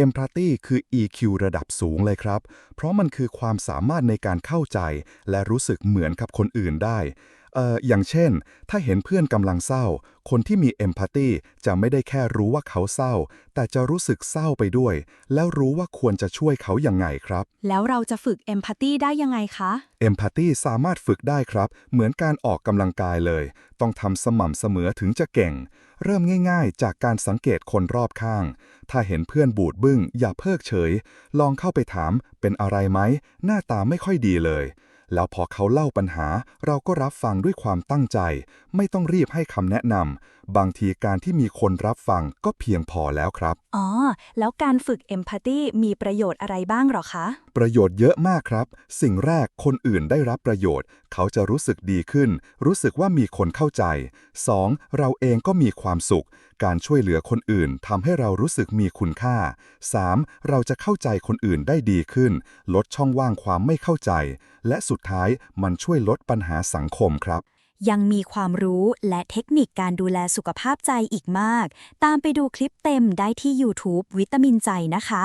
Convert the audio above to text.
Empathy คือ EQ ระดับสูงเลยครับ เพราะมันคือความสามารถในการเข้าใจ และรู้สึกเหมือนกับคนอื่นได้ เอ่ออย่างเช่น ถ้าเห็นเพื่อนกำลังเศร้า คนที่มี Empathy จะไม่ได้แค่รู้ว่าเขาเศร้า แต่จะรู้สึกเศร้าไปด้วย แล้วรู้ว่าควรจะช่วยเขายังไงครับ แล้วเราจะฝึก Empathy ได้ยังไงคะ Empathy สามารถฝึกได้ครับ เหมือนการออกกำลังกายเลย ต้องทำสม่ำเสมอถึงจะเก่ง เริ่มง่ายๆ จากการสังเกตคนรอบข้าง ถ้าเห็นเพื่อนบูดบึ้ง อย่าเพิกเฉย ลองเข้าไปถาม เป็นอะไรไหม หน้าตาไม่ค่อยดีเลย แล้วพอเขาเล่าปัญหาเราก็รับฟังด้วยความตั้งใจ ไม่ต้องรีบให้คำแนะนำบางทีการที่มีคนรับฟังก็เพียงพอแล้วครับ อ๋อ แล้วการฝึก Empathy มีประโยชน์อะไรบ้างหรอคะ ประโยชน์เยอะมากครับ สิ่งแรกคนอื่นได้รับประโยชน์ เขาจะรู้สึกดีขึ้น รู้สึกว่ามีคนเข้าใจ 2. เราเองก็มีความสุข การช่วยเหลือคนอื่นทำให้เรารู้สึกมีคุณค่า 3. เราจะเข้าใจคนอื่นได้ดีขึ้น ลดช่องว่างความไม่เข้าใจ และสุดท้ายมันช่วยลดปัญหาสังคมครับ ยังมีความรู้และเทคนิคการดูแลสุขภาพใจอีกมาก ตามไปดูคลิปเต็มได้ที่ YouTube วิตามินใจนะคะ